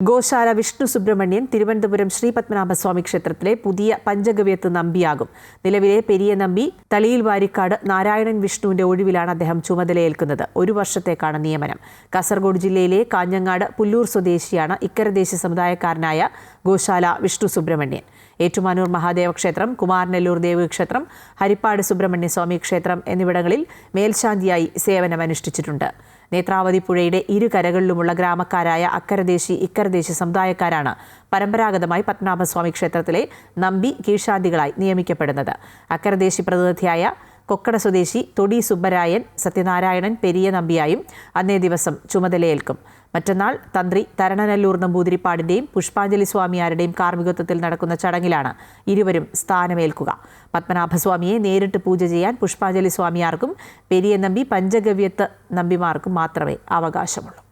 ഗോശാല വിഷ്ണു സുബ്രഹ്മണ്യൻ തിരുവനന്തപുരം ശ്രീ പത്മനാഭസ്വാമി ക്ഷേത്രത്തിലെ പുതിയ പഞ്ചഗവ്യത്ത് നമ്പിയാകും. നിലവിലെ പെരിയ നമ്പി തളിയിൽ വാരിക്കാട് നാരായണൻ വിഷ്ണുവിന്റെ ഒഴിവിലാണ് അദ്ദേഹം ചുമതലയേൽക്കുന്നത്. ഒരു വർഷത്തേക്കാണ് നിയമനം. കാസർഗോഡ് ജില്ലയിലെ കാഞ്ഞങ്ങാട് പുല്ലൂർ സ്വദേശിയാണ് ഇക്കരദേശ സമുദായക്കാരനായ ഗോശാല വിഷ്ണു സുബ്രഹ്മണ്യൻ. ഏറ്റുമാനൂർ മഹാദേവ ക്ഷേത്രം കുമാരനെല്ലൂർ ദേവീക്ഷേത്രം ഹരിപ്പാട് സുബ്രഹ്മണ്യസ്വാമി ക്ഷേത്രം എന്നിവിടങ്ങളിൽ മേൽശാന്തിയായി സേവനമനുഷ്ഠിച്ചിട്ടുണ്ട്. നേത്രാവതി പുഴയുടെ ഇരുകരകളിലുമുള്ള ഗ്രാമക്കാരായ അക്കരദേശി ഇക്കരദേശി സമുദായക്കാരാണ് പരമ്പരാഗതമായി പത്മനാഭസ്വാമി ക്ഷേത്രത്തിലെ നമ്പി കീഴ്ശാന്തികളായി നിയമിക്കപ്പെടുന്നത്. അക്കരദേശി പ്രതിനിധിയായ കൊക്കട സ്വദേശി തൊടി സുബ്ബരായൻ സത്യനാരായണൻ പെരിയ നമ്പിയായും അന്നേ ദിവസം ചുമതലയേൽക്കും. മറ്റന്നാൾ തന്ത്രി തരണനല്ലൂർ നമ്പൂതിരിപ്പാടിന്റെയും പുഷ്പാഞ്ജലി സ്വാമിയാരുടെയും കാർമ്മികത്വത്തിൽ നടക്കുന്ന ചടങ്ങിലാണ് ഇരുവരും സ്ഥാനമേൽക്കുക. പത്മനാഭസ്വാമിയെ നേരിട്ട് പൂജ ചെയ്യാൻ പുഷ്പാഞ്ജലി സ്വാമിയാർക്കും പെരിയ നമ്പി പഞ്ചഗവ്യത്ത് നമ്പിമാർക്കും മാത്രമേ അവകാശമുള്ളൂ.